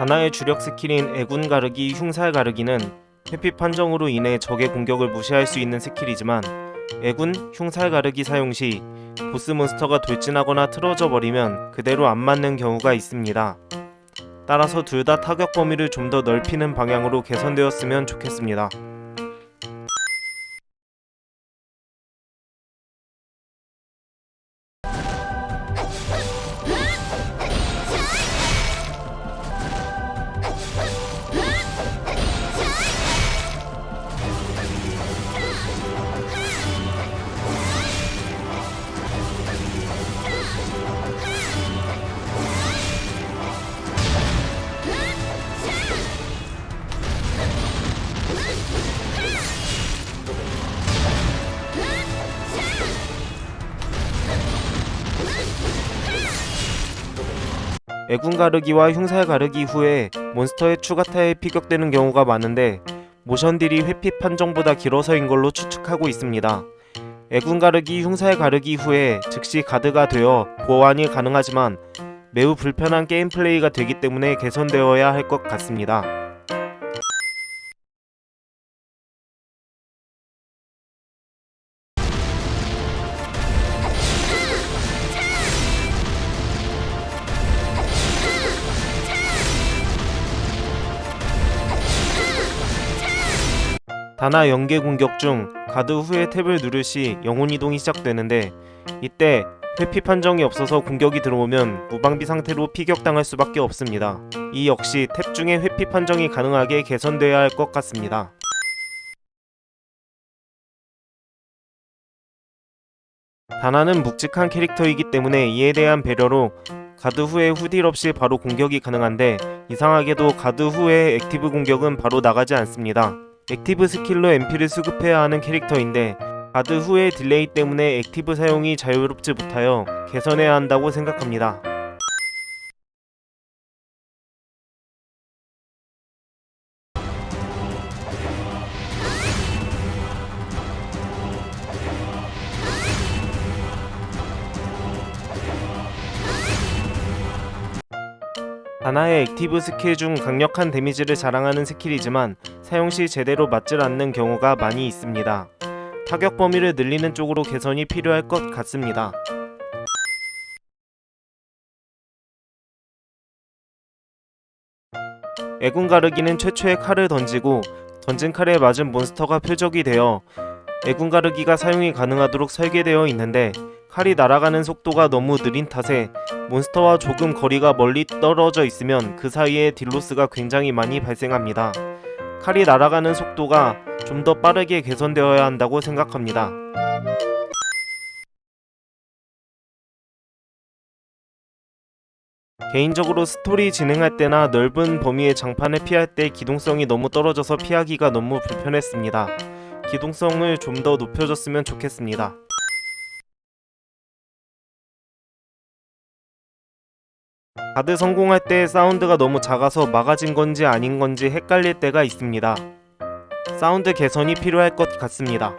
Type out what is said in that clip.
다나의 주력 스킬인 애군 가르기, 흉살 가르기는 회피 판정으로 인해 적의 공격을 무시할 수 있는 스킬이지만 애군, 흉살 가르기 사용 시 보스 몬스터가 돌진하거나 틀어져 버리면 그대로 안 맞는 경우가 있습니다. 따라서 둘 다 타격 범위를 좀 더 넓히는 방향으로 개선되었으면 좋겠습니다. 애군 가르기와 흉살 가르기 후에 몬스터의 추가 타에 피격되는 경우가 많은데 모션 딜이 회피 판정보다 길어서인 걸로 추측하고 있습니다. 애군 가르기, 흉살 가르기 후에 즉시 가드가 되어 보완이 가능하지만 매우 불편한 게임 플레이가 되기 때문에 개선되어야 할 것 같습니다. 다나 연계 공격 중 가드 후에 탭을 누를 시 영혼 이동이 시작되는데 이때 회피 판정이 없어서 공격이 들어오면 무방비 상태로 피격당할 수밖에 없습니다. 이 역시 탭 중에 회피 판정이 가능하게 개선돼야 할 것 같습니다. 다나는 묵직한 캐릭터이기 때문에 이에 대한 배려로 가드 후에 후딜 없이 바로 공격이 가능한데 이상하게도 가드 후에 액티브 공격은 바로 나가지 않습니다. 액티브 스킬로 MP를 수급해야 하는 캐릭터인데 가드 후의 딜레이 때문에 액티브 사용이 자유롭지 못하여 개선해야 한다고 생각합니다. 다나의 액티브 스킬 중 강력한 데미지를 자랑하는 스킬이지만 사용 시 제대로 맞질 않는 경우가 많이 있습니다. 타격 범위를 늘리는 쪽으로 개선이 필요할 것 같습니다. 애군 가르기는 최초의 칼을 던지고 던진 칼에 맞은 몬스터가 표적이 되어 애군 가르기가 사용이 가능하도록 설계되어 있는데 칼이 날아가는 속도가 너무 느린 탓에 몬스터와 조금 거리가 멀리 떨어져 있으면 그 사이에 딜로스가 굉장히 많이 발생합니다. 칼이 날아가는 속도가 좀 더 빠르게 개선되어야 한다고 생각합니다. 개인적으로 스토리 진행할 때나 넓은 범위의 장판을 피할 때 기동성이 너무 떨어져서 피하기가 너무 불편했습니다. 기동성을 좀 더 높여줬으면 좋겠습니다. 가드 성공할 때 사운드가 너무 작아서 막아진 건지 아닌 건지 헷갈릴 때가 있습니다. 사운드 개선이 필요할 것 같습니다.